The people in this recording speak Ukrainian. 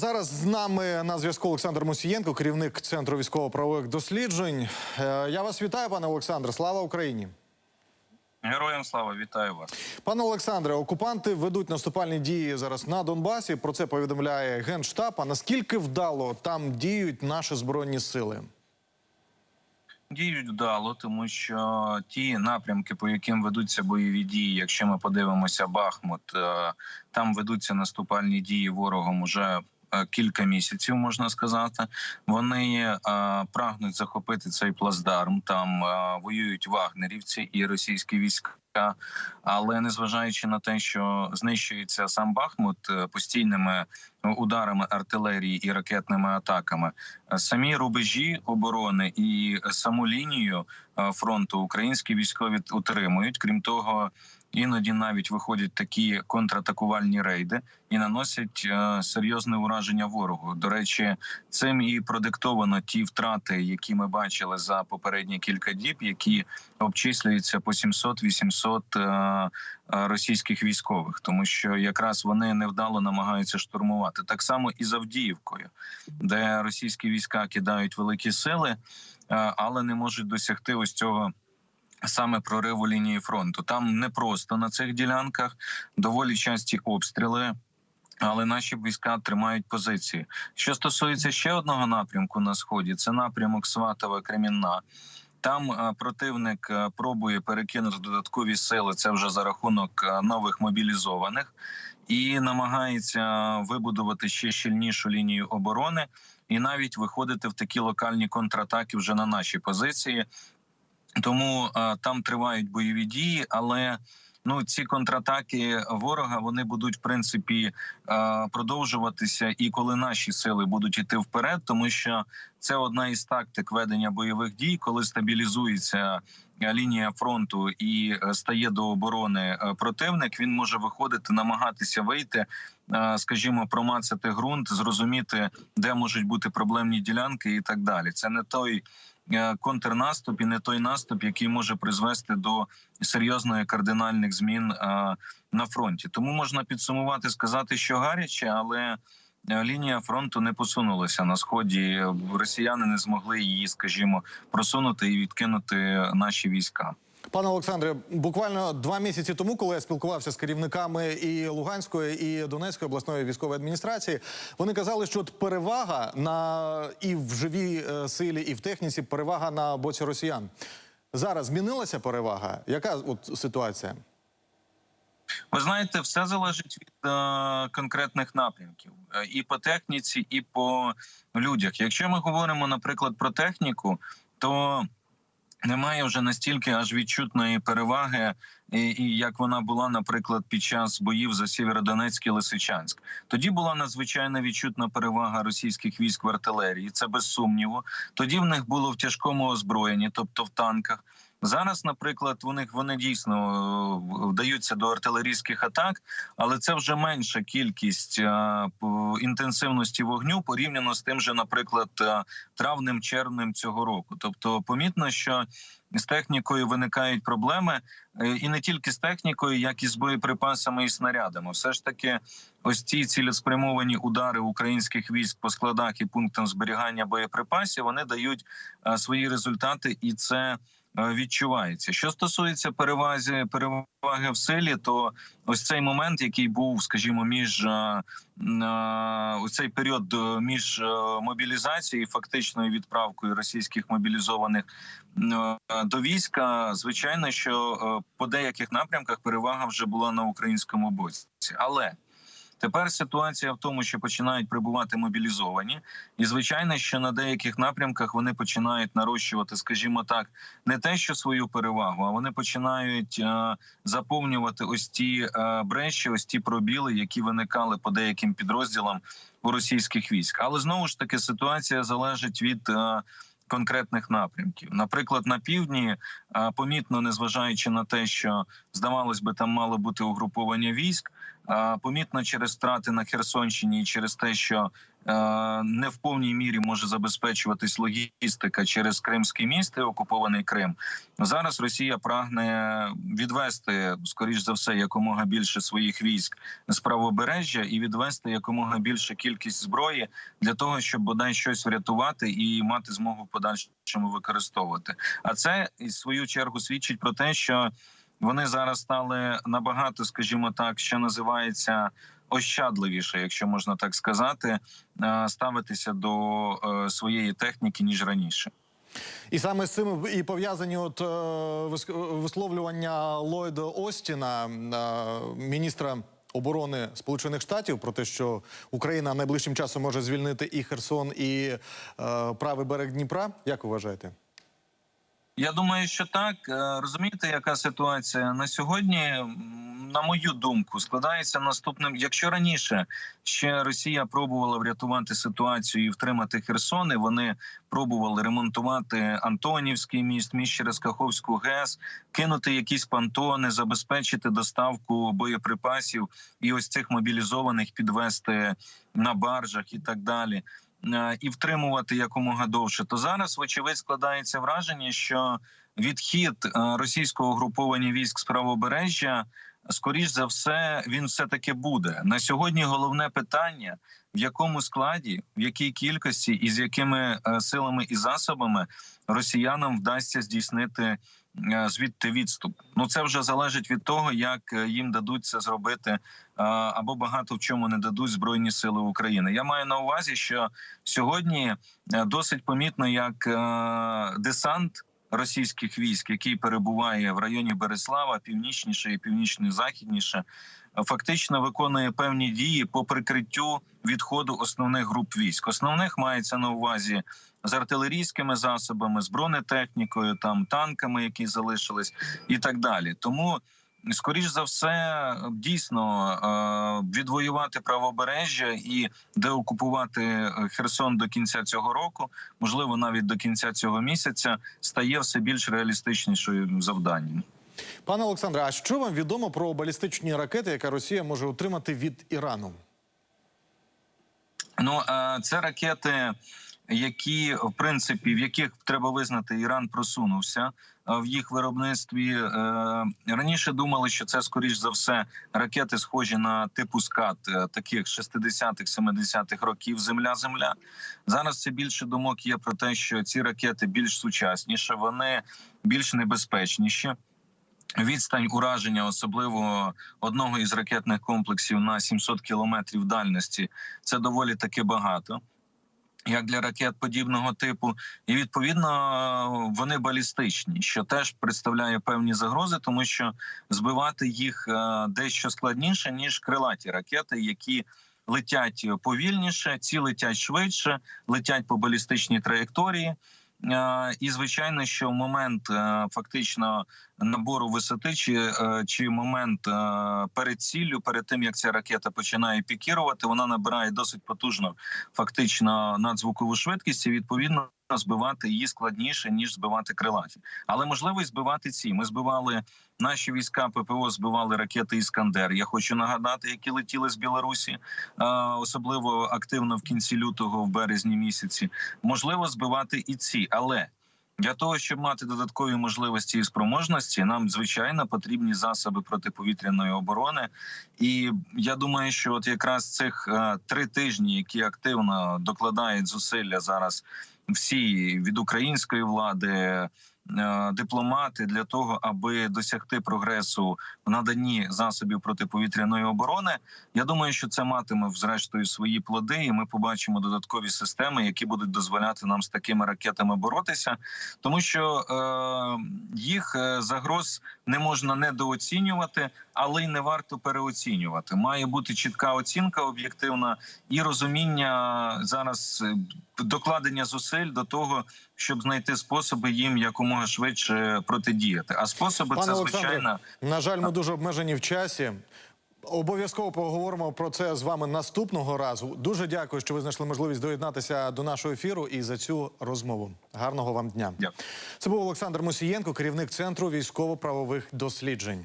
зараз з нами на зв'язку Олександр Мусієнко, керівник центру військово-правових досліджень. Е, Я вас вітаю, пане Олександре. Слава Україні. Героям слава, вітаю вас. Пане Олександре, окупанти ведуть наступальні дії зараз на Донбасі. Про це повідомляє генштаб. А наскільки вдало там діють наші збройні сили? Діють вдало, тому що ті напрямки, по яким ведуться бойові дії, якщо ми подивимося Бахмут, е, там ведуться наступальні дії ворогом уже кілька місяців, можна сказати. Вони е, прагнуть захопити цей плацдарм. Там е, воюють вагнерівці і російські війська. Але незважаючи на те, що знищується сам Бахмут е, постійними ударами артилерії і ракетними атаками, е, самі рубежі оборони і саму лінію е, фронту українські військові утримують. Крім того, іноді навіть виходять такі контратакувальні рейди і наносять е, серйозне ураження ворогу. До речі, цим і продиктовано ті втрати, які ми бачили за попередні кілька діб, які обчислюються по 700-800 е, е, російських військових, тому що якраз вони невдало намагаються штурмувати так само і з Авдіївкою, де російські війська кидають великі сили, е, але не можуть досягти ось цього. Саме прориву лінії фронту там не просто на цих ділянках доволі часті обстріли. Але наші війська тримають позиції. Що стосується ще одного напрямку на сході, це напрямок Сватова Кремінна. Там е, противник е, пробує перекинути додаткові сили. Це вже за рахунок е, нових мобілізованих, і намагається вибудувати ще щільнішу лінію оборони, і навіть виходити в такі локальні контратаки вже на наші позиції. Тому там тривають бойові дії, але ну ці контратаки ворога вони будуть в принципі е, продовжуватися, і коли наші сили будуть іти вперед, тому що це одна із тактик ведення бойових дій, коли стабілізується е, лінія фронту і е, стає до оборони противник. Він може виходити, намагатися вийти, скажімо, промацати ґрунт, зрозуміти, де можуть бути проблемні ділянки, і так далі. Це не той контрнаступ і не той наступ, який може призвести до серйозної кардинальних змін е, на фронті. Тому можна підсумувати, сказати, що гаряче, але е, лінія фронту не посунулася на сході. Росіяни не змогли її, скажімо, просунути і відкинути наші війська. Пане Олександре, буквально два місяці тому, коли я спілкувався з керівниками і Луганської, і Донецької обласної військової адміністрації, вони казали, що от перевага на і в живій е, силі, і в техніці перевага на боці росіян. Зараз змінилася перевага. Яка от ситуація? Ви знаєте, все залежить від е, конкретних напрямків Е, і по техніці, і по людях. Якщо ми говоримо, наприклад, про техніку, то немає вже настільки аж відчутної переваги, і, і як вона була, наприклад, під час боїв за Сєвєродонецьк і Лисичанськ. Тоді була надзвичайно відчутна перевага російських військ в артилерії. Це без сумніву. Тоді в них було в тяжкому озброєнні, тобто в танках. Зараз, наприклад, них вони дійсно е, вдаються до артилерійських атак, але це вже менша кількість е, інтенсивності вогню порівняно з тим же, наприклад, е, травнем червнем цього року. Тобто, помітно, що з технікою виникають проблеми, е, і не тільки з технікою, як і з боєприпасами і снарядами. Все ж таки, ось ці цілеспрямовані удари українських військ по складах і пунктам зберігання боєприпасів вони дають е, свої результати, і це відчувається. Що стосується перевази переваги в силі, то ось цей момент, який був, скажімо, між е, е, цей період е, між е, мобілізацією, і фактичною відправкою російських мобілізованих е, до війська, звичайно, що е, по деяких напрямках перевага вже була на українському боці, але Тепер ситуація в тому, що починають прибувати мобілізовані, і звичайно, що на деяких напрямках вони починають нарощувати, скажімо так, не те, що свою перевагу, а вони починають е, заповнювати ось ті е, бреші, ось ті пробіли, які виникали по деяким підрозділам у російських військ. Але знову ж таки ситуація залежить від. Е, Конкретних напрямків, наприклад, на півдні е, помітно, незважаючи на те, що здавалось би, там мало бути угруповання військ, Помітно через втрати на Херсонщині і через те, що е, не в повній мірі може забезпечуватись логістика через Кримський міст і окупований Крим. Зараз Росія прагне відвести, скоріш за все, якомога більше своїх військ з правобережжя і відвести якомога більше кількість зброї для того, щоб бодай щось врятувати і мати змогу в подальшому використовувати. А це в свою чергу свідчить про те, що вони зараз стали набагато, скажімо так, що називається ощадливіше, якщо можна так сказати, е, ставитися до е, своєї техніки ніж раніше. І саме з цим і пов'язані от е, вис- висловлювання Ллойда Остіна, міністра оборони Сполучених Штатів, про те, що Україна найближчим часом може звільнити і Херсон, і правий берег Дніпра. Як ви вважаєте? Я думаю, що так Е, розумієте, яка ситуація на сьогодні. На мою думку, складається наступним. Якщо раніше ще Росія пробувала врятувати ситуацію і втримати Херсон, і вони пробували ремонтувати Антонівський міст, міст через Каховську ГЕС, кинути якісь пантони, забезпечити доставку боєприпасів і ось цих мобілізованих підвести на баржах і так далі і втримувати якомога довше, то зараз, вочевидь, складається враження, що відхід е, російського угруповання військ з правобережжя, скоріш за все, він все таки буде на сьогодні. Головне питання: в якому складі, в якій кількості і з якими е, силами і засобами росіянам вдасться здійснити. е, Звідти відступ. Ну це вже залежить від того, як е, їм дадуть це зробити, або багато в чому не дадуть збройні сили України. Я маю на увазі, що сьогодні досить помітно, як десант російських військ, який перебуває в районі Береслава, північніше і північно-західніше, фактично виконує певні дії по прикриттю відходу основних груп військ. Основних мається на увазі з артилерійськими засобами, з бронетехнікою, там танками, які залишились, і так далі. Тому. Скоріш за все, дійсно е, відвоювати правобережжя і деокупувати е, Херсон до кінця цього року, можливо, навіть до кінця цього місяця, стає все більш реалістичнішою завданням. Пане Олександре, а що вам відомо про балістичні ракети, яка Росія може отримати від Ірану? Ну е, це ракети, які в принципі в яких треба визнати, Іран просунувся е, в їх виробництві. Е, Раніше думали, що це скоріш за все ракети, схожі на типу скат е, таких 60-х, 70-х років. Земля, земля. Зараз це більше думок є про те, що ці ракети більш сучасніші, вони більш небезпечніші. Відстань ураження, особливо одного із ракетних комплексів на 700 кілометрів дальності, це доволі таки багато. Як для ракет подібного типу, і відповідно вони балістичні, що теж представляє певні загрози, тому що збивати їх е, дещо складніше ніж крилаті ракети, які летять повільніше, ці летять швидше, летять по балістичній траєкторії. Е, І звичайно, що в момент е, фактично набору висоти, чи, е, чи момент е, перед ціллю, перед тим як ця ракета починає пікірувати, вона набирає досить потужно, фактично надзвукову швидкість. і Відповідно, збивати її складніше ніж збивати крилаті, але можливо збивати ці. Ми збивали наші війська ППО, збивали ракети Іскандер. Я хочу нагадати, які летіли з Білорусі, е, особливо активно в кінці лютого, в березні місяці. Можливо, збивати і ці, але для того, щоб мати додаткові можливості і спроможності, нам звичайно потрібні засоби протиповітряної оборони. І я думаю, що от якраз цих е, три тижні, які активно докладають зусилля зараз всі від української влади. Е, Дипломати для того, аби досягти прогресу в наданні засобів протиповітряної оборони, я думаю, що це матиме зрештою свої плоди, і ми побачимо додаткові системи, які будуть дозволяти нам з такими ракетами боротися, тому що е, їх е, загроз не можна недооцінювати, але й не варто переоцінювати. Має бути чітка оцінка об'єктивна і розуміння зараз е, докладення зусиль до того, щоб знайти способи їм якомога швидше протидіяти. А способи Пане це звичайно. на жаль, ми дуже обмежені в часі. Обов'язково поговоримо про це з вами наступного разу. Дуже дякую, що ви знайшли можливість доєднатися до нашого ефіру і за цю розмову. Гарного вам дня. Дякую. Це був Олександр Мусієнко, керівник центру військово-правових досліджень.